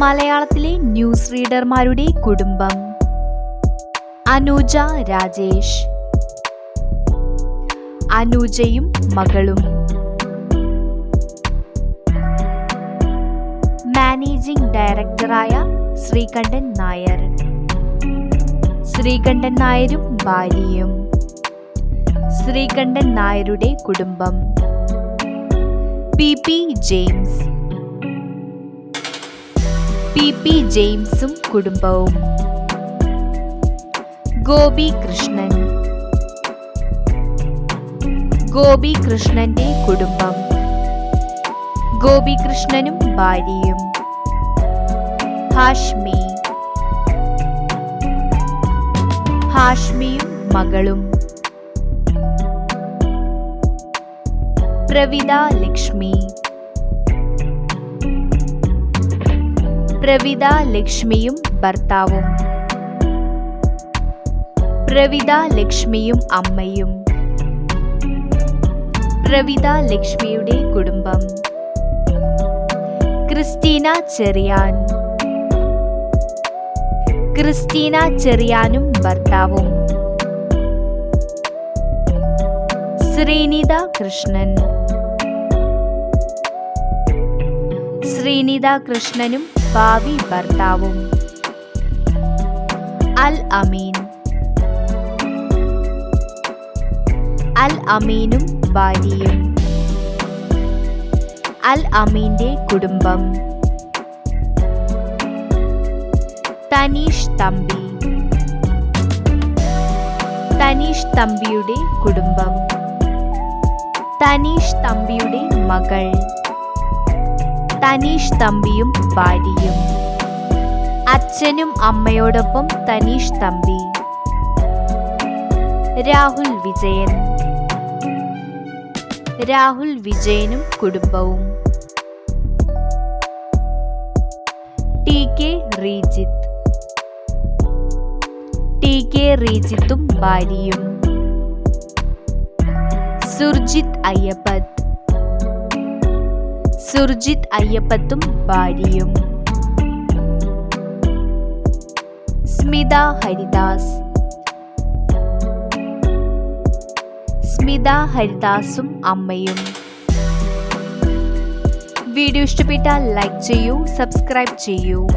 മലയാളത്തിലെ ന്യൂസ് റീഡർമാരുടെ കുടുംബം. അനുജ രാജേഷ്. അനുജയും മകളും. മാനേജിംഗ് ഡയറക്ടറായ ശ്രീകണ്ഠൻ നായർ. ശ്രീകണ്ഠൻ നായരും ഭാര്യയും. ശ്രീകണ്ഠൻ നായരുടെ കുടുംബം. P P James. P P ജെയിംസും കുടുംബവും. ഗോപി കൃഷ്ണൻ. ഗോപി കൃഷ്ണന്റെ കുടുംബം. ഗോപി കൃഷ്ണനും ഭാര്യയും. ഹാഷ്മി. ഹാഷ്മിയും മകളും. പ്രവിത ലക്ഷ്മി. പ്രവിത ലക്ഷ്മിയും ഭർത്താവും. പ്രവിത ലക്ഷ്മിയും അമ്മയും. പ്രവിത ലക്ഷ്മിയുടെ കുടുംബം. ക്രിസ്റ്റീന ചെറിയാൻ. ക്രിസ്റ്റീന ചെറിയാനും ഭർത്താവും. ശ്രീനിത കൃഷ്ണൻ. ശ്രീനിത കൃഷ്ണനും ഭാവി ഭർത്താവും. അൽ അമീൻ. അൽ അമീനും ഭാര്യയും. അൽ അമീന്റെ കുടുംബം. തനീഷ് തമ്പി. തനീഷ് തമ്പിയുടെ കുടുംബം. തനീഷ് തമ്പിയുടെ മകൾ. തനീഷ് തമ്പിയും ഭാര്യയും. അച്ഛനും അമ്മയോടൊപ്പം തനീഷ് തമ്പി. രാഹുൽ വിജയൻ. രാഹുൽ വിജയനും കുടുംബവും. T K Rejith. T K റീജിത്തും ഭാര്യയും. സുർജിത് അയ്യപ്പത്ത് സുർജിത് അയ്യപ്പത്തും ഭാര്യയും. സ്മിത ഹരിദാസ്. സ്മിത ഹരിദാസും അമ്മയും. വീഡിയോ ഇഷ്ടപ്പെട്ടാൽ ലൈക്ക് ചെയ്യൂ സബ്സ്ക്രൈബ് ചെയ്യൂ.